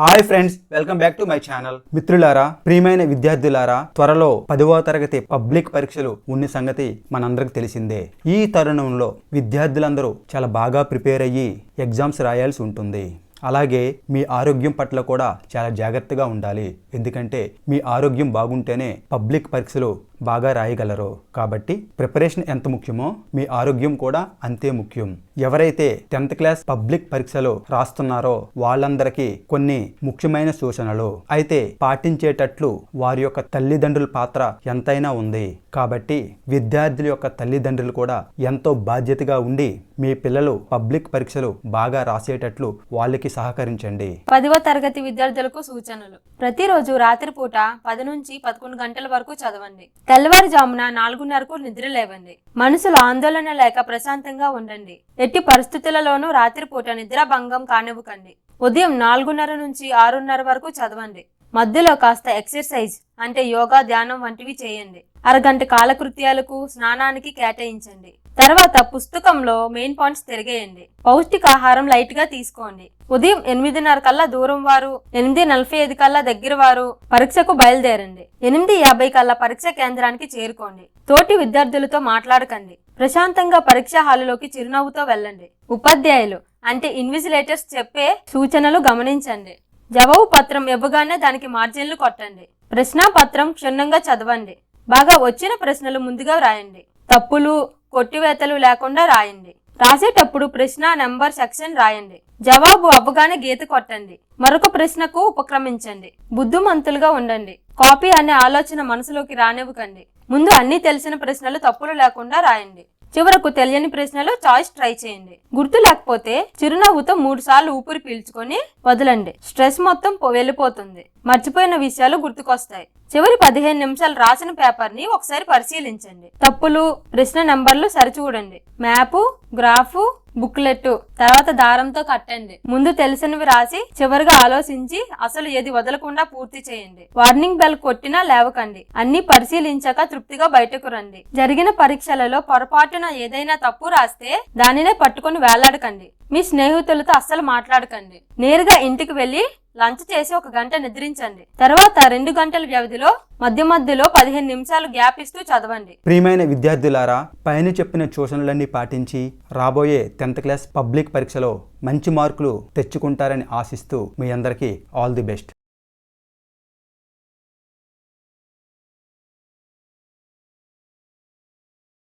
Hi friends welcome back to my channel. మిత్రులారా ప్రియమైన విద్యార్థులారా త్వరలో పదవ తరగతి పబ్లిక్ పరీక్షలు ఉన్న సంగతి మనందరికి తెలిసిందే. ఈ తరుణంలో విద్యార్థులందరూ చాలా బాగా ప్రిపేర్ అయ్యి ఎగ్జామ్స్ రాయాల్సి ఉంటుంది. అలాగే మీ ఆరోగ్యం పట్ల కూడా చాలా జాగ్రత్తగా ఉండాలి. ఎందుకంటే మీ ఆరోగ్యం బాగుంటేనే పబ్లిక్ పరీక్షలు బాగా రాయగలరు. కాబట్టి ప్రిపరేషన్ ఎంత ముఖ్యమో మీ ఆరోగ్యం కూడా అంతే ముఖ్యం. ఎవరైతే టెన్త్ క్లాస్ పబ్లిక్ పరీక్షలు రాస్తున్నారో వాళ్ళందరికీ కొన్ని ముఖ్యమైన సూచనలు. అయితే పాటించేటట్లు వారి యొక్క తల్లిదండ్రుల పాత్ర ఎంతైనా ఉంది. కాబట్టి విద్యార్థుల యొక్క తల్లిదండ్రులు కూడా ఎంతో బాధ్యతగా ఉండి మీ పిల్లలు పబ్లిక్ పరీక్షలు బాగా రాసేటట్లు వాళ్ళకి సహకరించండి. పదవ తరగతి విద్యార్థులకు సూచనలు. ప్రతిరోజు రాత్రిపూట పది నుంచి పదకొండు గంటల వరకు చదవండి. తెల్లవారుజామున నాలుగున్నరకు నిద్ర లేవండి మనసులో ఆందోళన లేక ప్రశాంతంగా ఉండండి. ఎట్టి పరిస్థితులలోనూ రాత్రిపూట నిద్ర భంగం కానివ్వకండి. ఉదయం నాలుగున్నర నుంచి ఆరున్నర వరకు చదవండి. మధ్యలో కాస్త ఎక్సర్సైజ్ అంటే యోగా ధ్యానం వంటివి చేయండి. అరగంట కాలకృత్యాలకు స్నానానికి కేటాయించండి. తర్వాత పుస్తకంలో మెయిన్ పాయింట్స్ తిరిగేయండి. పౌష్టికాహారం లైట్గా తీసుకోండి. ఉదయం ఎనిమిదిన్నర కల్లా దూరం వారు ఎనిమిది నలభై ఐదు కల్లా దగ్గర వారు పరీక్షకు బయలుదేరండి. ఎనిమిది యాభై కల్లా పరీక్ష కేంద్రానికి చేరుకోండి. తోటి విద్యార్థులతో మాట్లాడకండి. ప్రశాంతంగా పరీక్ష హాలులోకి చిరునవ్వుతో వెళ్ళండి. ఉపాధ్యాయులు అంటే ఇన్విజిలేటర్స్ చెప్పే సూచనలు గమనించండి. జవాబు పత్రం ఇవ్వగానే దానికి మార్జిన్లు కొట్టండి. ప్రశ్న పత్రం క్షుణ్ణంగా చదవండి. బాగా వచ్చిన ప్రశ్నలు ముందుగా రాయండి తప్పులు కొట్టివేతలు లేకుండా రాయండి. రాసేటప్పుడు ప్రశ్న నెంబర్ సెక్షన్ రాయండి. జవాబు అవ్వగానే గీత కొట్టండి. మరొక ప్రశ్నకు ఉపక్రమించండి. బుద్ధిమంతులుగా ఉండండి. కాపీ అనే ఆలోచన మనసులోకి రానివ్వకండి. ముందు అన్ని తెలిసిన ప్రశ్నలు తప్పులు లేకుండా రాయండి. చివరకు తెలియని ప్రశ్నలో చాయిస్ ట్రై చేయండి. గుర్తు లేకపోతే చిరునవ్వుతో మూడు సార్లు ఊపిరి పీల్చుకొని వదలండి. స్ట్రెస్ మొత్తం వెళ్ళిపోతుంది. మర్చిపోయిన విషయాలు గుర్తుకొస్తాయి. చివరి పదిహేను నిమిషాలు రాసిన పేపర్ని ఒకసారి పరిశీలించండి. తప్పులు ప్రశ్న నెంబర్లు సరిచూడండి. మ్యాపు గ్రాఫు బుక్లెట్ తర్వాత దారంతో కట్టండి. ముందు తెలిసినవి రాసి చివరిగా ఆలోచించి అసలు ఏది వదలకుండా పూర్తి చేయండి. వార్నింగ్ బెల్ కొట్టినా లేవకండి. అన్ని పరిశీలించాక తృప్తిగా బయటకు రండి. జరిగిన పరీక్షలలో పొరపాటున ఏదైనా తప్పు రాస్తే దానినే పట్టుకొని వేలాడకండి. మీ స్నేహితులతో అస్సలు మాట్లాడకండి. నేరుగా ఇంటికి వెళ్ళి లంచ్ చేసి ఒక గంట నిద్రించండి. తర్వాత రెండు గంటల వ్యవధిలో మధ్య మధ్యలో పదిహేను నిమిషాలు గ్యాప్ ఇస్తూ చదవండి. ప్రియమైన విద్యార్థులారా పైన చెప్పిన సూచనలన్నీ పాటించి రాబోయే టెన్త్ క్లాస్ పబ్లిక్ పరీక్షలో మంచి మార్కులు తెచ్చుకుంటారని ఆశిస్తూ మీ అందరికీ ఆల్ ది బెస్ట్.